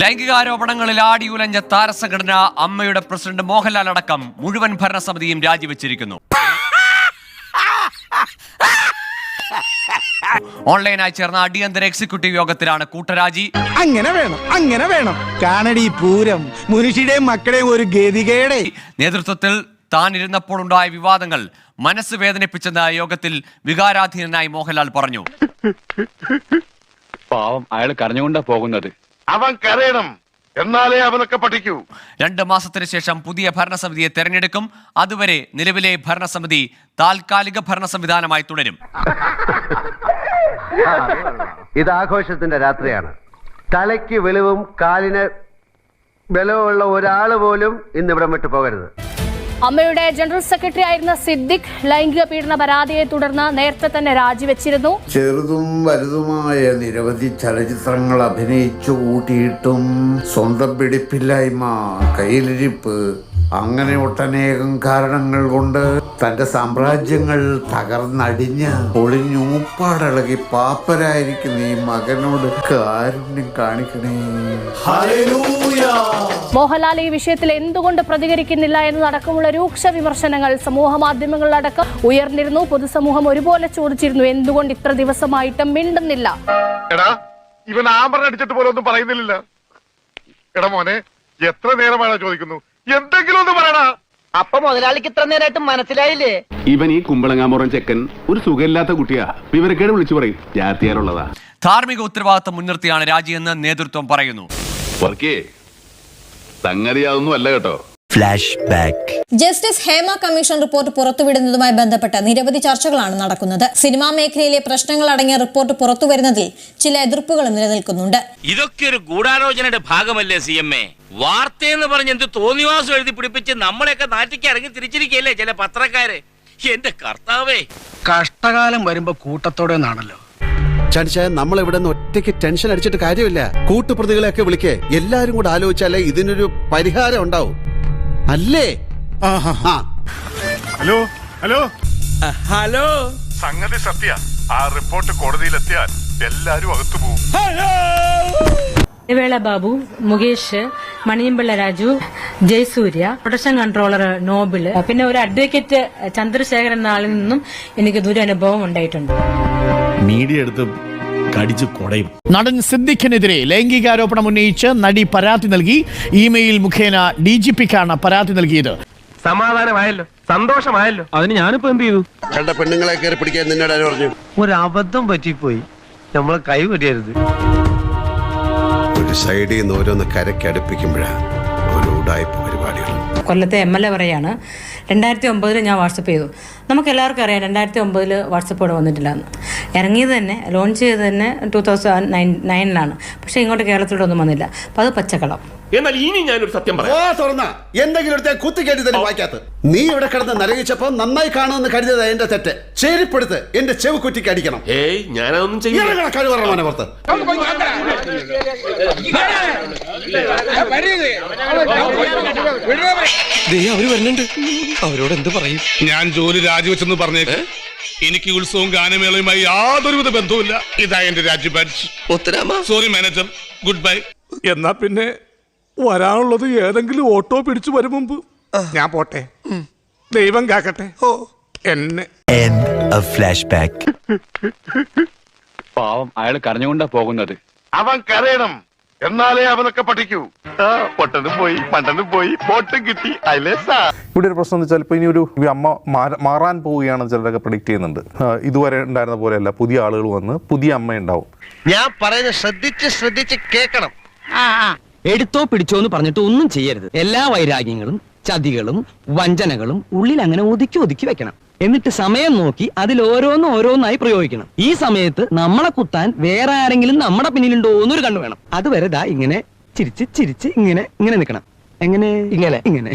ലൈംഗികാരോപണങ്ങളിൽ ആടിയുലഞ്ഞ താരസംഘടന അമ്മയുടെ പ്രസിഡന്റ് മോഹൻലാൽ അടക്കം മുഴുവൻ ഭരണസമിതിയും രാജിവെച്ചിരിക്കുന്നു. ഓൺലൈനായി ചേർന്ന അടിയന്തര എക്സിക്യൂട്ടീവ് യോഗത്തിലാണ് കൂട്ടരാജി. അങ്ങനെ വേണം അങ്ങനെ വേണം. കാനഡി പൂരം മുനുഷിയുടെയും മക്കളെയും ഒരു ഗതികേടെ. നേതൃത്വത്തിൽ താൻ ഇരുന്നപ്പോൾ ഉണ്ടായ വിവാദങ്ങൾ മനസ്സ് വേദനിപ്പിച്ചെന്ന യോഗത്തിൽ വികാരാധീനനായി മോഹൻലാൽ പറഞ്ഞു. പാവം അയാൾ കരഞ്ഞുകൊണ്ടാ പോകുന്നത്. അവൻ കരയണം. എന്നാലേ അവനൊക്കെ പഠിക്കൂ. രണ്ട് മാസത്തിന് ശേഷം പുതിയ ഭരണസമിതിയെ തെരഞ്ഞെടുക്കും. അതുവരെ നിലവിലെ ഭരണസമിതി താൽക്കാലിക ഭരണ സംവിധാനമായി തുടരും. ഇത് ആഘോഷത്തിന്റെ രാത്രിയാണ്. തലയ്ക്ക് വെളിവും കാലിന് ബലവുമുള്ള ഒരാൾ പോലും ഇന്ന് ഇവിടം വിട്ടു പോകരുത്. അമ്മയുടെ ജനറൽ സെക്രട്ടറി ആയിരുന്ന സിദ്ദിഖ് ലൈംഗിക പീഡന പരാതിയെ തുടർന്ന് നേരത്തെ തന്നെ രാജിവെച്ചിരുന്നു. ചെറുതും വലുതുമായ നിരവധി ചലച്ചിത്രങ്ങൾ അഭിനയിച്ചു കൂട്ടിയിട്ടും സ്വന്തം പിടിപ്പില്ലായ്മ കയ്യിലിരിപ്പ് അങ്ങനെ ഒട്ടനേകം കാരണങ്ങൾ കൊണ്ട് തന്റെ സാമ്രാജ്യങ്ങൾ തകർന്നടിഞ്ഞ് ഒളിഞ്ഞൂപ്പാടിളകി പാപ്പരായിരിക്കുന്ന ഈ മകനോട് കാരുണ്യം കാണിക്കണേ. മോഹൻലാൽ ഈ വിഷയത്തിൽ എന്തുകൊണ്ട് പ്രതികരിക്കുന്നില്ല എന്നതടക്കമുള്ള രൂക്ഷ വിമർശനങ്ങൾ സമൂഹ മാധ്യമങ്ങളിലടക്കം ഉയർന്നിരുന്നു. പൊതുസമൂഹം ഒരുപോലെ ചോദിച്ചിരുന്നു എന്തുകൊണ്ട് ഇത്ര ദിവസമായിട്ടും മിണ്ടുന്നില്ല? എടാ ഇവൻ ആമറ അടിച്ചിട്ട് പോലെ ഒന്നും പറയുന്നില്ല എടാ മോനെ എത്ര നേരമാണോ ചോദിക്കുന്നു? എന്തെങ്കിലും ഒന്ന് പറയണ. അപ്പൊ മുതലാളിക്ക് ഇത്ര നേരമായിട്ട് മനസ്സിലായില്ലേ? ഇവൻ ഈ കുമ്പളങ്ങാമുറം ചെക്കൻ ഒരു സുഖമില്ലാത്ത കുട്ടിയാ. വിവരക്കേട് വിളിച്ചു പറയും. ജാത്തിയാലുള്ളതാ ധാർമ്മിക ഉത്തരവാദിത്തം മുൻനിർത്തിയാണ് രാജിയെന്ന് നേതൃത്വം പറയുന്നു. വർക്കേ സംഗതി അതൊന്നും അല്ല കേട്ടോ. ജസ്റ്റിസ് ഹേമ കമ്മീഷൻ റിപ്പോർട്ട് പുറത്തുവിടുന്നതുമായി ബന്ധപ്പെട്ട് നിരവധി ചർച്ചകളാണ് നടക്കുന്നത്. സിനിമാ മേഖലയിലെ പ്രശ്നങ്ങൾ അടങ്ങിയ റിപ്പോർട്ട് പുറത്തുവരുന്നതിൽ ചില എതിർപ്പുകളും നിലനിൽക്കുന്നുണ്ട്. ഇതൊക്കെ ഒരു ഗൂഢാലോചനയുടെ ഭാഗമല്ലേ സി എം എ? വാർത്തയെന്ന് പറഞ്ഞ് എന്ത് തോന്നിവാസം എഴുതി പിടിപ്പിച്ച് നമ്മളെയൊക്കെ നാട്ടിക്ക് ഇറങ്ങി തിരിച്ചിരിക്കല്ലേ ചില പത്രക്കാര്? എന്റെ കർത്താവേ. കഷ്ടകാലം വരുമ്പോ കൂട്ടത്തോടെ ആണല്ലോ ചാടിച്ചായ നമ്മൾ ഇവിടെ നിന്ന് ഒറ്റയ്ക്ക് ടെൻഷൻ അടിച്ചിട്ട് കാര്യമില്ല. കൂട്ടുപ്രതികളെയൊക്കെ വിളിക്കേ. എല്ലാരും കൂടെ ആലോചിച്ചാലേ ഇതിനൊരു പരിഹാരം ഉണ്ടാവും. അല്ലേ? Hello hello. ഹലോ. സംഗതി സത്യ. ആ റിപ്പോർട്ട് കോടതിയിലെത്തിയാൽ എല്ലാരും അകത്തു പോകും വേള ബാബു മുകേഷ് മണിയമ്പിള്ള രാജു ജയസൂര്യ പ്രൊഡക്ഷൻ കൺട്രോളർ നോബിൾ പിന്നെ ഒരു അഡ്വക്കേറ്റ് ചന്ദ്രശേഖരൻ എന്ന ആളിൽ നിന്നും എനിക്ക് ദുരനുഭവം ഉണ്ടായിട്ടുണ്ട്. മീഡിയ എടുത്ത് കടിച്ചു കൊടയും. നടൻ സിദ്ദിഖിനെതിരെ ലൈംഗികാരോപണം ഉന്നയിച്ച് നടി പരാതി നൽകി. ഇമെയിൽ മുഖേന ഡി ജി പിക്കാണ് പരാതി നൽകിയത്. സമാധാനമായല്ലോ. സന്തോഷമായല്ലോ. അതിന് ഞാനിപ്പോ എന്ത് ചെയ്തു? കണ്ട പെണ്ണുങ്ങളെ കയറി പിടിക്കാൻ നിന്നോട് ആര് പറഞ്ഞു? ഒരു അബദ്ധം പറ്റിപ്പോയി. നമ്മളെ കൈ പറ്റിയരുത് ഒരു സൈഡിൽ നിന്ന് ഓരോന്ന് കരയ്ക്ക് അടുപ്പിക്കുമ്പോഴാണ് ഒരു ഉടായ്പ പരിപാടികൾ. കൊല്ലത്തെ എം എൽ എ പറയാണ് രണ്ടായിരത്തി ഒമ്പതിൽ ഞാൻ വാട്സപ്പ് ചെയ്തു. നമുക്ക് എല്ലാവർക്കും അറിയാം രണ്ടായിരത്തി ഒമ്പതിൽ വാട്സപ്പ് ഇവിടെ വന്നിട്ടില്ല. എന്ന് ഇറങ്ങിയത് തന്നെ ലോഞ്ച് ചെയ്തത് തന്നെ ടു തൗസൻഡ് നയൻ നയനിലാണ് പക്ഷേ ഇങ്ങോട്ട് കേരളത്തിലോട്ടൊന്നും വന്നില്ല. അപ്പോൾ അത് പച്ചക്കളം. എന്നാൽ ഇനി ഞാനൊരു സത്യം പറയാം. തുറന്ന. എന്തെങ്കിലും കുത്തി കേട്ടി തന്നെ വായിക്കാത്ത നീ ഇവിടെ കിടന്ന് നരകിച്ചപ്പോ നന്നായി കാണുമെന്ന് കരുതിയത് എന്റെ തെറ്റ്. ചേരിപ്പെടുത്ത് എന്റെ ചെവ് കുറ്റിക്ക് അടിക്കണം. ഏയ് ഞാനതൊന്നും ഇറങ്ങണ കഴിവറ മോനെ പുറത്ത്. അവർ വരുന്നുണ്ട്. അവരോട് എന്ത് പറയും? ഞാൻ ജോലി രാജിവെച്ചെന്ന് പറഞ്ഞേക്ക്. എനിക്ക് ഉത്സവവും ഗാനമേളയുമായി യാതൊരുവിധ ബന്ധവുമില്ല. ഇതാ എന്റെ രാജ്യ സോറി മാനേജർ ഗുഡ് ബൈ എന്നാ പിന്നെ വരാനുള്ളത് ഏതെങ്കിലും ഓട്ടോ പിടിച്ചു വരും മുമ്പ്. ഞാൻ പോട്ടെ. ദൈവം കാക്കട്ടെ. എന്നെ. പാവം അയാൾ കരഞ്ഞുകൊണ്ടാ പോകുന്നത്. അവൻ കരയണം. എന്നാലേ അവനൊക്കെ പഠിക്കൂ. പൊട്ടനും പോയി പണ്ടനും പോയി ബോട്ടും കിട്ടി ഇവിടെ ഒരു പ്രശ്നം എന്ന് വെച്ചാൽ ഇപ്പൊ ഇനി ഒരു അമ്മ മാറ- മാറാൻ പോവുകയാണെന്ന് ചിലരൊക്കെ പ്രഡിക്റ്റ് ചെയ്യുന്നുണ്ട്. ഇതുവരെ ഉണ്ടായിരുന്ന പോലെയല്ല. പുതിയ ആളുകൾ വന്ന് പുതിയ അമ്മ ഉണ്ടാവും ഞാൻ പറയുന്നത് ശ്രദ്ധിച്ച് ശ്രദ്ധിച്ച് കേക്കണം എടുത്തോ പിടിച്ചോ എന്ന് പറഞ്ഞിട്ട് ഒന്നും ചെയ്യരുത്. എല്ലാ വൈരാഗ്യങ്ങളും ചതികളും വഞ്ചനകളും ഉള്ളിൽ അങ്ങനെ ഒതുക്കി ഒതുക്കി വെക്കണം. എന്നിട്ട് സമയം നോക്കി അതിൽ ഓരോന്നും ഓരോന്നായി പ്രയോഗിക്കണം. ഈ സമയത്ത് നമ്മളെ കുത്താൻ വേറെ ആരെങ്കിലും നമ്മുടെ പിന്നിലുണ്ടോ എന്നൊരു കണ്ണു വേണം. അതുവരെ ദാ ഇങ്ങനെ ചിരിച്ച് ചിരിച്ച് ഇങ്ങനെ ഇങ്ങനെ നിൽക്കണം. എങ്ങനെ? ഇങ്ങനെ ഇങ്ങനെ.